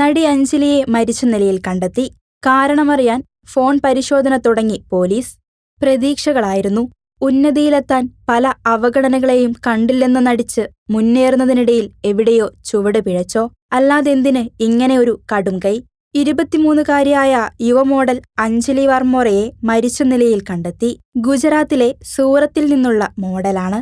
നടി അഞ്ജലിയെ മരിച്ച നിലയിൽ കണ്ടെത്തി. കാരണമറിയാൻ ഫോൺ പരിശോധന തുടങ്ങി പോലീസ്. പ്രതീക്ഷകളായിരുന്നു. ഉന്നതിയിലെത്താൻ പല അവഗണനകളെയും കണ്ടില്ലെന്ന് നടിച്ച് മുന്നേറുന്നതിനിടയിൽ എവിടെയോ ചുവട് പിഴച്ചോ അല്ലാതെന്തിന് ഇങ്ങനെ ഒരു കടും കടുംകൈ? ഇരുപത്തിമൂന്നുകാരിയായ യുവമോഡൽ അഞ്ജലി വർമ്മോറയെ മരിച്ച നിലയിൽ കണ്ടെത്തി. ഗുജറാത്തിലെ സൂറത്തിൽ നിന്നുള്ള മോഡലാണ്.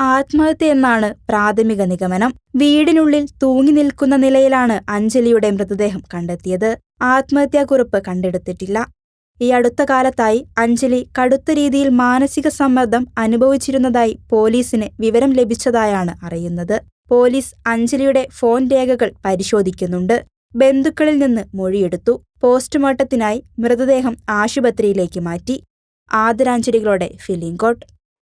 ആത്മഹത്യയെന്നാണ് പ്രാഥമിക നിഗമനം. വീടിനുള്ളിൽ തൂങ്ങി നിൽക്കുന്ന നിലയിലാണ് അഞ്ജലിയുടെ മൃതദേഹം കണ്ടെത്തിയത്. ആത്മഹത്യാക്കുറിപ്പ് കണ്ടെടുത്തിട്ടില്ല. ഈ അടുത്ത കാലത്തായി അഞ്ജലി കടുത്ത രീതിയിൽ മാനസിക സമ്മർദ്ദം അനുഭവിച്ചിരുന്നതായി പോലീസിന് വിവരം ലഭിച്ചതായാണ് അറിയുന്നത്. പോലീസ് അഞ്ജലിയുടെ ഫോൺ രേഖകൾ പരിശോധിക്കുന്നുണ്ട്. ബന്ധുക്കളിൽ നിന്ന് മൊഴിയെടുത്തു. പോസ്റ്റ്മോർട്ടത്തിനായി മൃതദേഹം ആശുപത്രിയിലേക്ക് മാറ്റി. ആദരാഞ്ജലികളോടെ ഫിലിംകോട്ട്